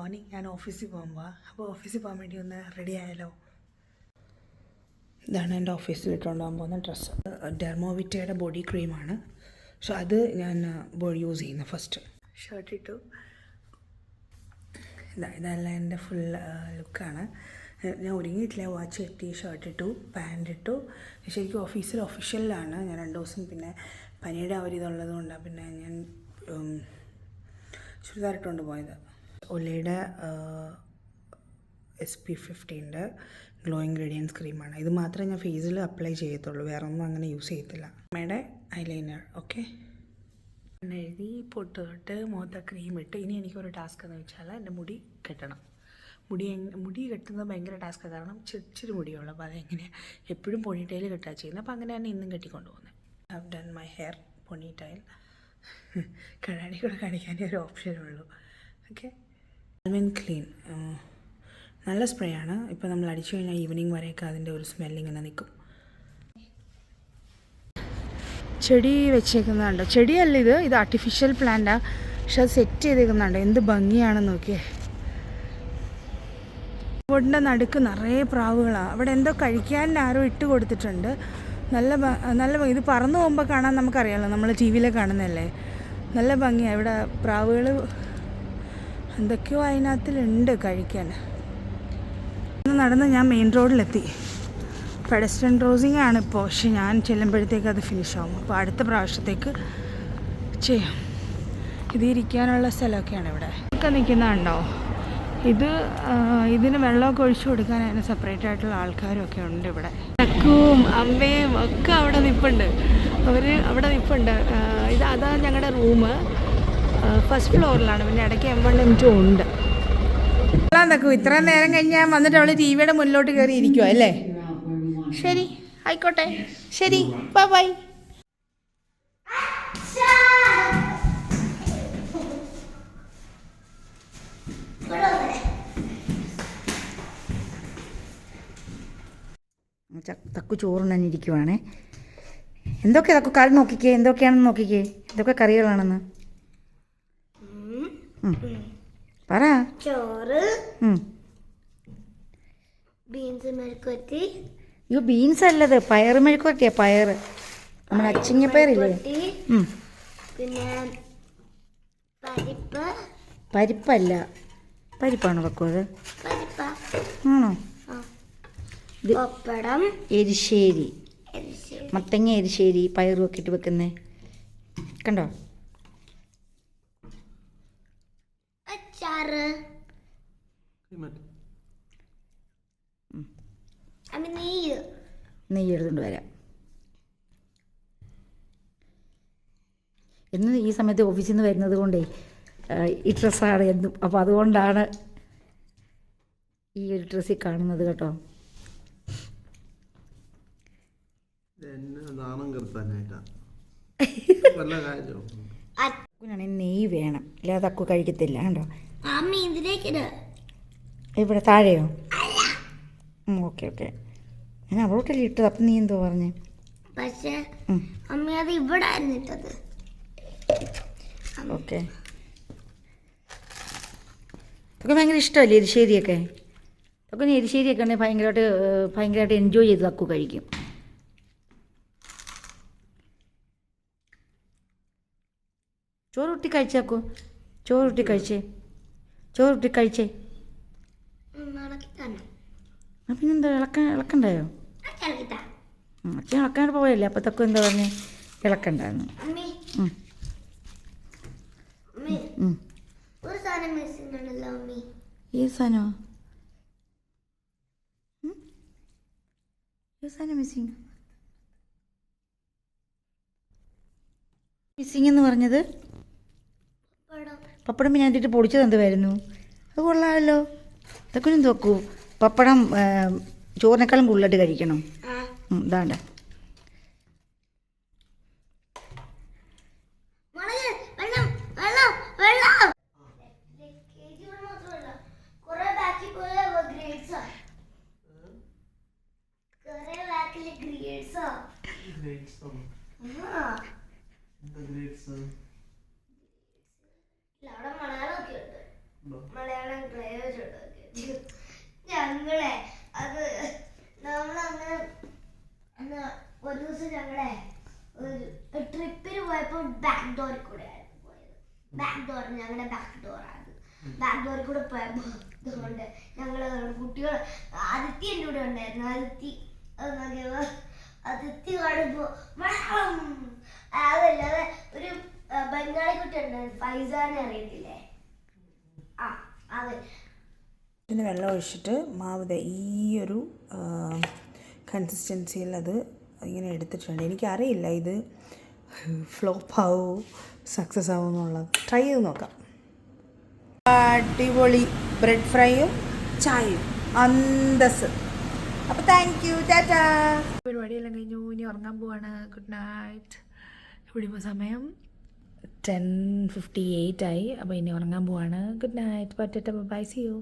Morning ഞാൻ ഓഫീസിൽ പോകുമ്പോൾ അപ്പോൾ ഓഫീസിൽ പോകാൻ വേണ്ടി ഒന്ന് റെഡി ആയാലോ? ഇതാണ് എന്റെ ഓഫീസിൽ ഇട്ടുകൊണ്ട് പോകാൻ പോകുന്ന ഡ്രസ്സ് ഡെർമോവിറ്റയുടെ ബോഡി ക്രീമാണ് സോ അത് ഞാൻ യൂസ് ചെയ്യുന്നത് ഫസ്റ്റ് ഷർട്ട് ഇട്ടു. ഇതാ ഇതല്ല എന്റെ ഫുൾ ലുക്കാണ് ഞാൻ ഒരുങ്ങിയിട്ടില്ല. വാച്ച് കെട്ടി ഷർട്ട് ഇട്ടു പാന്റ് ഇട്ടു. ശരിക്കും ഓഫീസിൽ ഒഫീഷ്യലിലാണ് ഞാൻ രണ്ട് ദിവസം പിന്നെ പനിയുടെ ഒരു കൊണ്ടാണ് പിന്നെ ഞാൻ ചുരിദാർ ഇട്ടുകൊണ്ട് പോയത്. ഒലയുടെ എസ് പി ഫിഫ്റ്റീന്റെ ഗ്ലോ ഇൻഗ്രീഡിയൻസ് ക്രീമാണ് ഇത് മാത്രമേ ഞാൻ ഫേസിൽ അപ്ലൈ ചെയ്യത്തുള്ളൂ. വേറെ ഒന്നും അങ്ങനെ യൂസ് ചെയ്യത്തില്ല. അമ്മയുടെ ഐലൈനർ ഓക്കെ എഴുതി പൊട്ട് തൊട്ട് മുഖത്ത് ക്രീം ഇട്ട്. ഇനി എനിക്കൊരു ടാസ്ക് എന്ന് വെച്ചാൽ എന്റെ മുടി കെട്ടണം. മുടി മുടി കെട്ടുന്നത് ഭയങ്കര ടാസ്ക് കാരണം ചെറിച്ചിരി മുടിയുള്ളൂ. അപ്പോൾ അതെങ്ങനെയാണ് എപ്പോഴും പൊണിറ്റൈൽ കെട്ടാ ചെയ്യുന്നത്. അപ്പോൾ അങ്ങനെ തന്നെ ഇന്നും കെട്ടിക്കൊണ്ട് പോകുന്നത് have done my hair ponytail കണ്ണാടി കൂടെ കാണിക്കാനേ ഒരു ഓപ്ഷനുള്ളൂ ഓക്കെ ആൽവിൻ ക്ലീൻ നല്ല സ്പ്രേ ആണ്. ഇപ്പോൾ നമ്മൾ അടിച്ചു കഴിഞ്ഞാൽ ഈവനിങ് വരെയൊക്കെ അതിന്റെ ഒരു സ്മെല്ലിങ്ങനെ നിൽക്കും ചെടി വെച്ചേക്കുന്നുണ്ട് ചെടിയല്ല ഇത്. ഇത് ആർട്ടിഫിഷ്യൽ പ്ലാന്റാണ് പക്ഷെ അത് സെറ്റ് ചെയ്തേക്കുന്നുണ്ട് എന്ത് ഭംഗിയാണെന്ന് നോക്കിയേ. വീടിന്റെ നടുക്ക് നിറയെ പ്രാവുകളാണ് അവിടെ എന്തോ കഴിക്കാൻ ആരോ ഇട്ട് കൊടുത്തിട്ടുണ്ട്. നല്ല നല്ല ഇത് പറന്നു പോകുമ്പോൾ കാണാൻ നമുക്കറിയാമല്ലോ നമ്മൾ ടി വിയിലെ കാണുന്നതല്ലേ? നല്ല ഭംഗിയാണ് ഇവിടെ പ്രാവുകൾ എന്തൊക്കെയോ അതിനകത്തിലുണ്ട് കഴിക്കാൻ. ഇന്ന് നടന്ന് ഞാൻ മെയിൻ റോഡിലെത്തി പെഡസ്ട്രൻ ക്രോസിംഗ് ആണ് ഇപ്പോൾ പക്ഷെ ഞാൻ ചെല്ലുമ്പോഴത്തേക്ക് അത് ഫിനിഷ് ആവും. അപ്പോൾ അടുത്ത പ്രാവശ്യത്തേക്ക് ചെയ്യാം. ഇത് ഇരിക്കാനുള്ള സ്ഥലമൊക്കെയാണ് ഇവിടെ. ഒക്കെ നിൽക്കുന്നുണ്ടോ? ഇത് ഇതിന് വെള്ളമൊക്കെ ഒഴിച്ചു കൊടുക്കാൻ അതിന് സെപ്പറേറ്റ് ആയിട്ടുള്ള ആൾക്കാരും ഒക്കെ ഉണ്ട് ഇവിടെ. അക്കുവും അമ്മയും ഒക്കെ അവിടെ നിൽപ്പുണ്ട് അവർ അവിടെ നിൽപ്പുണ്ട് ഇത് അതാണ് ഞങ്ങളുടെ റൂം ഫസ്റ്റ് ഫ്ലോറിലാണ് പിന്നെ ഇടയ്ക്ക് എം വൺ എം ടു ഉണ്ട്. നോക്കൂ ഇത്ര നേരം കഴിഞ്ഞാൽ വന്നിട്ട് അവൾ ടി വിയുടെ മുന്നിലോട്ട് കയറി ഇരിക്കുക അല്ലേ? ശരി ആയിക്കോട്ടെ. ശരി ബൈ ബൈ തക്കു ചോറുണ്ണാനിരിക്കുവാണേ എന്തൊക്കെ തക്കു കറി നോക്കിക്കേ? എന്തൊക്കെയാണെന്ന് നോക്കിക്കേ? എന്തൊക്കെ കറികളാണെന്ന്. പറ. ചോറ്. ബീൻസ് മെഴുക്കുവരട്ടി. അയ്യോ ബീൻസ് അല്ലത്. പയർ മെഴുക്കുവരട്ടിയാ പയറ്. നമ്മുടെ അച്ചിങ്ങപ്പയറില്ലേ. പിന്നെ പരിപ്പ്. പരിപ്പല്ല. പരിപ്പാണ് വെക്കുന്നത് ആണോ? പപ്പടം. എരിശ്ശേരി. എരിശ്ശേരി, മത്തങ്ങ എരിശ്ശേരി പയറും ഒക്കെ ഇട്ട് വെക്കുന്നേ. കണ്ടോ? അച്ചാറ് അമ്മ നെയ്യ്. നെയ്യ് എടുത്തുകൊണ്ട് വരാം. എന്ന് ഈ സമയത്ത് ഓഫീസിൽ നിന്ന് വരുന്നത് കൊണ്ടേ ഈ ഡ്രസ്സാണ് എന്നും. അപ്പോൾ അതുകൊണ്ടാണ് ഈ ഒരു ഡ്രസ്സിൽ കാണുന്നത് കേട്ടോ. നെയ്യ് വേണം. ഇല്ലാതെ അക്കു കഴിക്കത്തില്ല കണ്ടോ? ഇതിലേക്കിട് ഇവിടെ താഴെയോ? Okay okay. ഞാൻ അവളോട്ടല്ലേ ഇട്ടത് അപ്പം നീ എന്തോ പറഞ്ഞു? പക്ഷേ. അമ്മ അത് ഇവിടെ ആയിരുന്നു ഇട്ടത്. ഓക്കെ. ഒക്കെ ഭയങ്കര ഇഷ്ടമല്ലേ എരിശ്ശേരിയൊക്കെ? ഒക്കെ നീ എരിശ്ശേരിയൊക്കെ ഉണ്ടെങ്കിൽ ഭയങ്കരമായിട്ട് ഭയങ്കരമായിട്ട് എൻജോയ് ചെയ്ത് തക്കു കഴിക്കും. ചോറുട്ടി കഴിച്ചാക്കു ചോറുട്ടി കഴിച്ചേ? ചോറുട്ടി കഴിച്ചേ. പിന്നെന്താ ഇളക്കാൻ ഇളക്കണ്ടായോ? അച്ഛൻ ഇളക്കാണ്ട് പോയല്ലേ അപ്പോൾ തക്കും എന്താ പറഞ്ഞ ഇളക്കണ്ടായിരുന്നു ഏത് സാധനമാ? ഏത് സാധനം മിസ്സിങ് മിസ്സിങ് എന്ന് പറഞ്ഞത്? പപ്പടം ഞാൻ ഇട്ടിട്ട് പൊടിച്ചത് എന്തുവായിരുന്നു? അത് കൊള്ളാമല്ലോ ഇതൊക്കെ ഒന്ന് നോക്കൂ. പപ്പടം ചോറിനേക്കാളും കൂടുതലായിട്ട് കഴിക്കണം. ഇതാണ്ട മുളക് വെള്ളം വെള്ളം വെള്ളം ലഗേജ് ഇവിടെ മാത്രമല്ല കുറെ ബാക്കിൽ പോയ ഗ്രേഡ്സാ കുറെ ബാക്കിൽ ഗ്രേഡ്സാ എന്താ grades? അവിടെ മലയാളമൊക്കെ ഉണ്ട് മലയാളം പ്രയോജനം ഞങ്ങളെ അത് നമ്മളന്ന് അന്ന് ഒരു ദിവസം ഞങ്ങളെ ഒരു ട്രിപ്പിന് പോയപ്പോൾ ബാക്ക് ഡോറിൽ കൂടെ ആയിരുന്നു പോയത്. ബാക്ക് ഡോർ ഞങ്ങളുടെ ബാക്ക് ഡോറാണ് ബാക്ക് ഡോറിൽ കൂടെ പോയപ്പോൾ അതുകൊണ്ട് ഞങ്ങൾ കുട്ടികൾ അതിഥി എന്റെ കൂടെ ഉണ്ടായിരുന്നു. അതിഥി അതിഥി കാണുമ്പോൾ മണം അതല്ലാതെ ഒരു ബംഗാളി കുട്ടി ഉണ്ടായിരുന്നു. ഫൈസാനെ അറിയത്തില്ലേ? ആ അതെ. ഇതിന് വെള്ളം ഒഴിച്ചിട്ട് മാവ് ദേ ഈ ഒരു കൺസിസ്റ്റൻസിയിൽ അത് ഇങ്ങനെ എടുത്തിട്ടുണ്ട്. എനിക്കറിയില്ല ഇത് ഫ്ലോപ്പ് ആവോ സക്സസ് ആവും എന്നുള്ളത്. ട്രൈ ചെയ്ത് നോക്കാം. അടിപൊളി ബ്രെഡ് ഫ്രൈയും ചായയും. അന്തസ് അപ്പോൾ താങ്ക് യു ടാറ്റാ പരിപാടിയെല്ലാം കഴിഞ്ഞു. ഇനി ഉറങ്ങാൻ പോവാണ്. ഗുഡ് നൈറ്റ് ഇവിടെ ഇപ്പോൾ സമയം ടെൻ ഫിഫ്റ്റി എയ്റ്റ് ആയി. അപ്പോൾ ഇനി ഉറങ്ങാൻ പോവാണ്. ഗുഡ് നൈറ്റ് പറ്റട്ടെ ബൈ സി യു